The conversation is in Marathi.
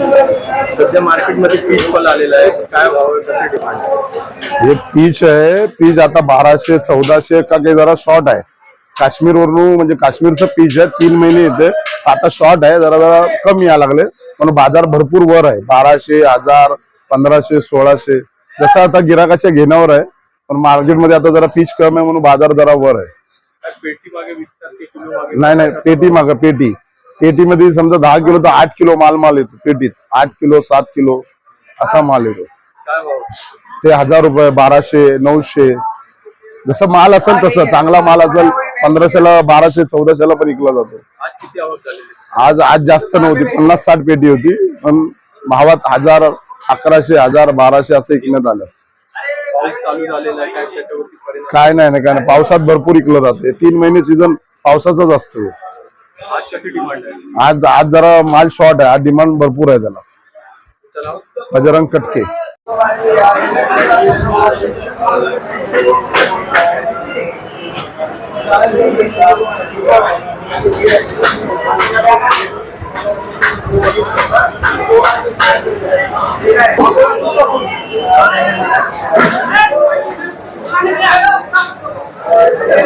सध्या मार्केटमध्ये पीच फल आलेलं आहे. काय भाव आहे? कसे डिमांड हे पीच आहे. पीच आता बाराशे चौदाशे का काही जरा शॉर्ट आहे. काश्मीर वरून म्हणजे काश्मीरचं पीच आहे. तीन महिने येते. आता शॉर्ट आहे. जरा जरा कमी या लागले. पण बाजार भरपूर वर आहे. बाराशे हजार पंधराशे सोळाशे. जसं आता गिराकाच्या घेण्यावर आहे. पण मार्केटमध्ये आता जरा पीच कमी आहे म्हणून बाजार जरा वर आहे. पेटी मागे? नाही नाही. पेटी माग. पेटी. पेटीमध्ये समजा दहा किलोचा आठ किलो माल माल येतो पेटीत. आठ किलो सात किलो असा माल येतो. ते हजार रुपये बाराशे नऊशे. जसं माल असेल तसं. चांगला माल असेल पंधराशेला बाराशे चौदाशेला पण विकला जातो. आज आज आज जास्त नव्हती. पन्नास साठ पेटी होती. पण भावात हजार अकराशे हजार बाराशे असं विकण्यात आलं. काय नाही ना काय नाही. पावसात भरपूर विकलं जाते. तीन महिने सीझन पावसाचाच असतो. आज आज जरा माल शॉर्ट आहे आज डिमांड भरपूर त्याला चला बजरंग कटके